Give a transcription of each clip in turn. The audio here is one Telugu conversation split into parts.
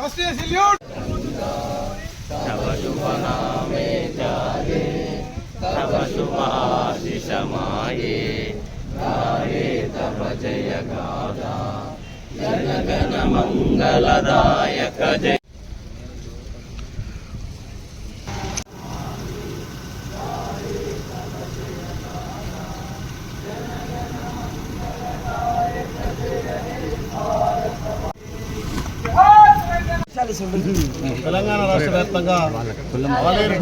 तव शुभ नामे जागे तव शुभाशिष माये गाये तव जय गादा जन गण मंगलदायक जय తెలంగాణ రాష్ట్ర వ్యాప్తంగా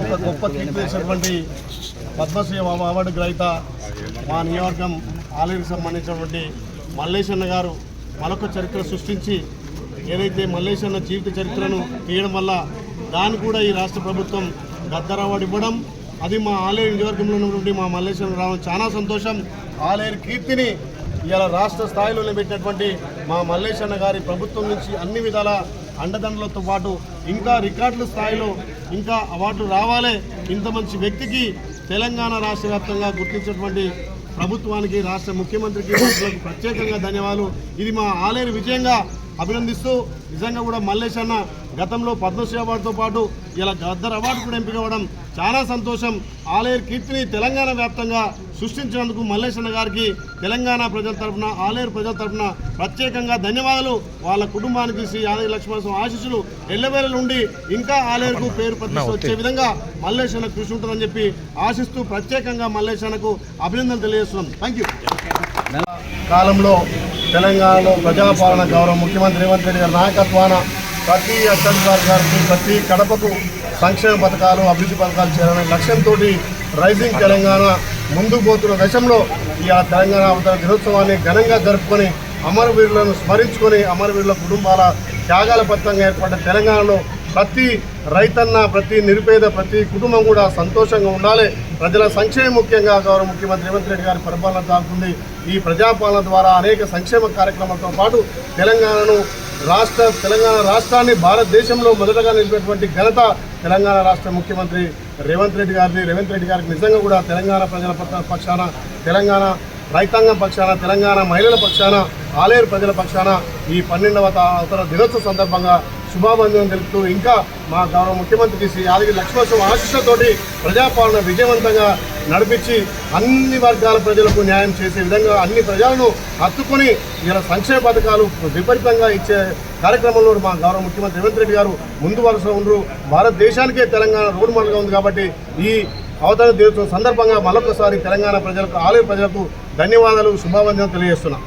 గొప్ప గొప్ప కీర్తి చేసినటువంటి పద్మశ్రీ అవార్డు గ్రహీత మా నియోజకం ఆలయకు సంబంధించినటువంటి మల్లేశన్న గారు మరొక చరిత్ర సృష్టించి ఏదైతే మల్లేశన్న జీవిత చరిత్రను తీయడం వల్ల దాన్ని కూడా ఈ రాష్ట్ర ప్రభుత్వం గద్దర్ అవార్డు ఇవ్వడం అది మా ఆలేరు నియోజకవర్గంలో ఉన్నటువంటి మా మల్లేశ్వరం రావడం చాలా సంతోషం. ఆలేరు కీర్తిని ఇలా రాష్ట్ర స్థాయిలో నిలబెట్టినటువంటి మా మల్లేశన్న గారి ప్రభుత్వం నుంచి అన్ని విధాల అండదండలతో పాటు ఇంకా రికార్డుల స్థాయిలో ఇంకా అవార్డు రావాలి ఇంత మంచి వ్యక్తికి తెలంగాణ రాష్ట్ర వ్యాప్తంగా గుర్తించినటువంటి ప్రభుత్వానికి రాష్ట్ర ముఖ్యమంత్రికి ప్రత్యేకంగా ధన్యవాదాలు. ఇది మా ఆలేరు విజయంగా అభినందిస్తూ నిజంగా కూడా మల్లేష్ అన్న గతంలో పద్మశ్రీ అవార్డుతో పాటు ఇలా గద్దర్ అవార్డు కూడా ఎంపిక అవ్వడం చాలా సంతోషం. ఆలేరు కీర్తిని తెలంగాణ వ్యాప్తంగా సృష్టించినందుకు మల్లేష్ అన్న గారికి తెలంగాణ ప్రజల తరఫున ఆలేరు ప్రజల తరఫున ప్రత్యేకంగా ధన్యవాదాలు. వాళ్ళ కుటుంబానికి శ్రీ యాదగిరి లక్ష్మణ ఆశీస్సులు ఎల్లవేళ నుండి ఇంకా ఆలేరుకు పేరు ప్రతిష్ట వచ్చే విధంగా మల్లేష్ అన్న కృషి ఉంటుందని చెప్పి ఆశిస్తూ ప్రత్యేకంగా మల్లేష్ అన్నకు అభినందనలు తెలియజేస్తున్నాం. థ్యాంక్ యూ కాలంలో తెలంగాణలో ప్రజాపాలన గౌరవ ముఖ్యమంత్రి రేవంత్ రెడ్డి గారి నాయకత్వాన ప్రతి అసెంబ్లీ గారికి ప్రతి కడపకు సంక్షేమ పథకాలు అభివృద్ధి పథకాలు చేయాలనే లక్ష్యంతో రైజింగ్ తెలంగాణ ముందుకు పోతున్న దశంలో ఈ ఆ తెలంగాణ అవతరణ దినోత్సవాన్ని ఘనంగా జరుపుకొని అమరవీరులను స్మరించుకొని అమరవీరుల కుటుంబాల త్యాగాల పత్రంగా ఏర్పడ్డ తెలంగాణలో ప్రతి రైతన్న ప్రతి నిరుపేద ప్రతి కుటుంబం కూడా సంతోషంగా ఉండాలి. ప్రజల సంక్షేమం ముఖ్యంగా గౌరవ ముఖ్యమంత్రి రేవంత్ రెడ్డి గారి పరిపాలన సాగుతుంది ఈ ప్రజాపాలన ద్వారా అనేక సంక్షేమ కార్యక్రమాలతో పాటు తెలంగాణను రాష్ట్ర తెలంగాణ రాష్ట్రాన్ని భారతదేశంలో మొదటగా నిలిపినటువంటి ఘనత తెలంగాణ రాష్ట్ర ముఖ్యమంత్రి రేవంత్ రెడ్డి గారిని రేవంత్ రెడ్డి గారికి నిజంగా కూడా తెలంగాణ ప్రజల పక్షాన తెలంగాణ రైతాంగం పక్షాన తెలంగాణ మహిళల పక్షాన ఆలేరు ప్రజల పక్షాన ఈ పన్నెండవ తా- దినోత్సవ సందర్భంగా శుభాబంధనం తెలుపుతూ ఇంకా మా గౌరవ ముఖ్యమంత్రి శ్రీ యాదగిరి లక్ష్మణస్వామి ఆశిస్సులతోటి ప్రజాపాలన విజయవంతంగా నడిపించి అన్ని వర్గాల ప్రజలకు న్యాయం చేసే విధంగా అన్ని ప్రజలను హత్తుకొని ఇలా సంక్షేమ పథకాలు విపరీతంగా ఇచ్చే కార్యక్రమంలో మా గౌరవ ముఖ్యమంత్రి రేవంత్ రెడ్డి గారు ముందు వరుస ఉండరు. భారతదేశానికే తెలంగాణ రోడ్ మోడల్గా ఉంది కాబట్టి ఈ అవతరణ దినోత్సవం సందర్భంగా మరొకసారి తెలంగాణ ప్రజలకు ఆలయ ప్రజలకు ధన్యవాదాలు శుభావందనం తెలియజేస్తున్నాం.